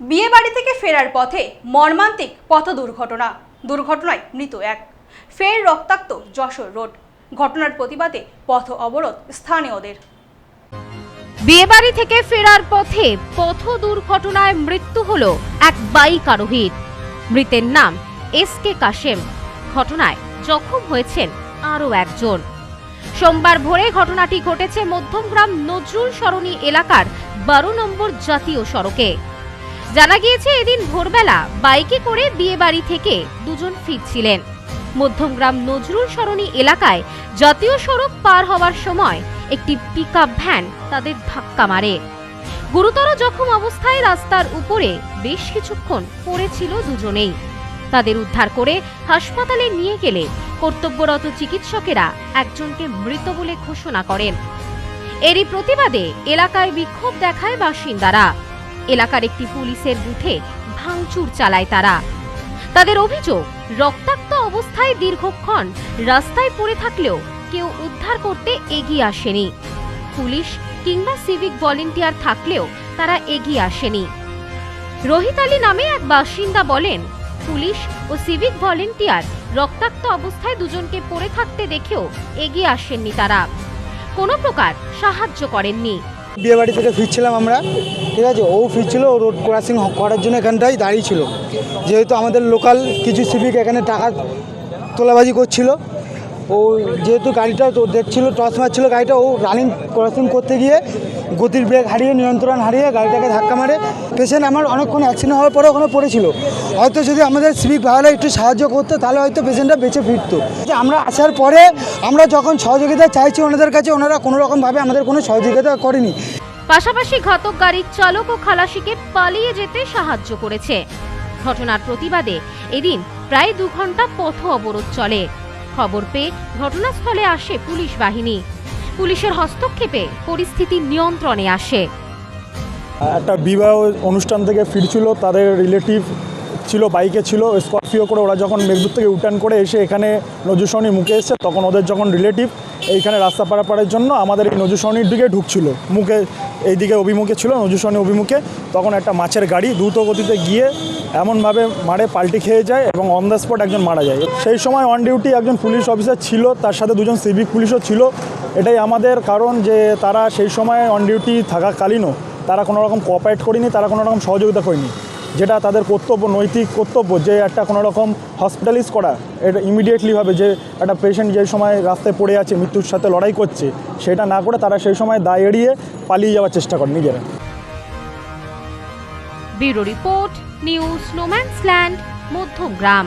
বিয়ে বাড়ি থেকে ফেরার পথে মর্মান্তিক পথ দুর্ঘটনা। দুর্ঘটনায় মৃত এক। ফের রক্তাক্ত যশোর রোড। ঘটনার প্রতিবাদে পথ অবরোধ স্থানীয়দের। বিয়েবাড়ি থেকে ফেরার পথে পথ দুর্ঘটনায় মৃত্যু হল এক বাইক আরোহীর। মৃতের নাম এস কে কাশেম। ঘটনায় জখম হয়েছেন আরও একজন। সোমবার ভোরে ঘটনাটি ঘটেছে মধ্যমগ্রাম নজরুল সরণি এলাকার বারো নম্বর জাতীয় সড়কে। জানা গিয়েছে এদিন ভোরবেলা বাইকে করে বিয়েবাড়ি থেকে দুজন ফিরছিলেন। মধ্যমগ্রাম নজরুল সরণি এলাকায় জাতীয় সড়ক পার হওয়ার সময় একটি পিকআপ ভ্যান তাদের ধাক্কা মারে। গুরুতর জখম অবস্থায় রাস্তার উপরে বেশ কিছুক্ষণ পড়েছিল দুজনেই। তাদের উদ্ধার করে হাসপাতালে নিয়ে গেলে কর্তব্যরত চিকিৎসকেরা একজনকে মৃত বলে ঘোষণা করেন। এরই প্রতিবাদে এলাকায় বিক্ষোভ দেখায় বাসিন্দারা। এলাকার একটি পুলিশের বুথে ভাঙচুর চালায় তারা। তাদের অভিযোগ, রক্তাক্ত অবস্থায় দীর্ঘক্ষণ রাস্তায় পড়ে থাকলেও কেউ উদ্ধার করতে এগিয়ে আসেনি। পুলিশ কিংবা সিভিক ভলেন্টিয়ার থাকলেও তারা এগিয়ে আসেনি। রোহিত আলী নামে এক বাসিন্দা বলেন, পুলিশ ও সিভিক ভলেন্টিয়ার রক্তাক্ত অবস্থায় দুজনকে পড়ে থাকতে দেখেও এগিয়ে আসেননি তারা। কোনো প্রকার সাহায্য করেননি। বিয়ে বাড়ি থেকে ফিরছিলাম আমরা, ঠিক আছে? ও ফিরছিল, ও রোড ক্রসিং করার জন্য এখানটাই দাঁড়িয়ে ছিল। যেহেতু আমাদের লোকাল কিছু সিভিক এখানে টাকা তোলাবাজি করছিল ও যেহেতু গাড়িটা দেখছিল টস মারছিল গাড়িটা, ও রানিং ক্রসিং করতে গিয়ে গতির ব্রেক হারিয়ে, নিয়ন্ত্রণ হারিয়ে গাড়িটাকে ধাক্কা মারে। পেশেন্ট আমার অনেকক্ষণ অ্যাক্সিডেন্ট হওয়ার পরে ওখানে পড়েছিল। হয়তো যদি আমাদের সিভিক ভাইরা একটু সাহায্য করতো, তাহলে হয়তো পেশেন্টটা বেঁচে ফিরতো। আমরা আসার পরে আমরা যখন সহযোগিতা চাইছি ওনাদের কাছে, ওনারা কোনো রকমভাবে আমাদের কোনো সহযোগিতা করেনি। পাশাপাশি ঘাতক গাড়ির চালক ও খালাসিকে পালিয়ে যেতে সাহায্য করেছে। ঘটনার প্রতিবাদে এদিন প্রায় দু ঘণ্টা পথ অবরোধ চলে। খবর পেয়ে ঘটনাস্থলে আসে পুলিশ বাহিনী। পুলিশের হস্তক্ষেপে পরিস্থিতি নিয়ন্ত্রণে আসে। একটা বিবাহ অনুষ্ঠান থেকে ফিরছিল, তাদের রিলেটিভ ছিল, বাইকে ছিল, স্করপিও করে ওরা যখন মেঘদূর থেকে উঠান করে এসে এখানে নজুসরণী মুখে এসছে, তখন ওদের যখন রিলেটিভ এইখানে রাস্তা পারাপারের জন্য আমাদের এই নজুসরণীর দিকে ঢুকছিল। মুখে এই দিকে অভিমুখে ছিল নজুসরণী অভিমুখে, তখন একটা মাছের গাড়ি দ্রুত গতিতে গিয়ে এমনভাবে মারে, পাল্টি খেয়ে যায় এবং অন দ্য স্পট একজন মারা যায়। সেই সময় অন ডিউটি একজন পুলিশ অফিসার ছিল, তার সাথে দুজন সিভিক পুলিশও ছিল। এটাই আমাদের কারণ যে তারা সেই সময় অন ডিউটি থাকাকালীনও তারা কোনো রকম কোঅপারেট করেনি, তারা কোনো রকম সহযোগিতা করেনি। যেটা তাদের কর্তব্য, নৈতিক কর্তব্য যে একটা কোনো রকম হসপিটালাইজ করা, এটা ইমিডিয়েটলিভাবে যে একটা পেশেন্ট যে সময় রাস্তায় পড়ে আছে, মৃত্যুর সাথে লড়াই করছে, সেটা না করে তারা সেই সময় দায় এড়িয়ে পালিয়ে যাওয়ার চেষ্টা করে নিজেরা। Bureau report, news Madhyamgram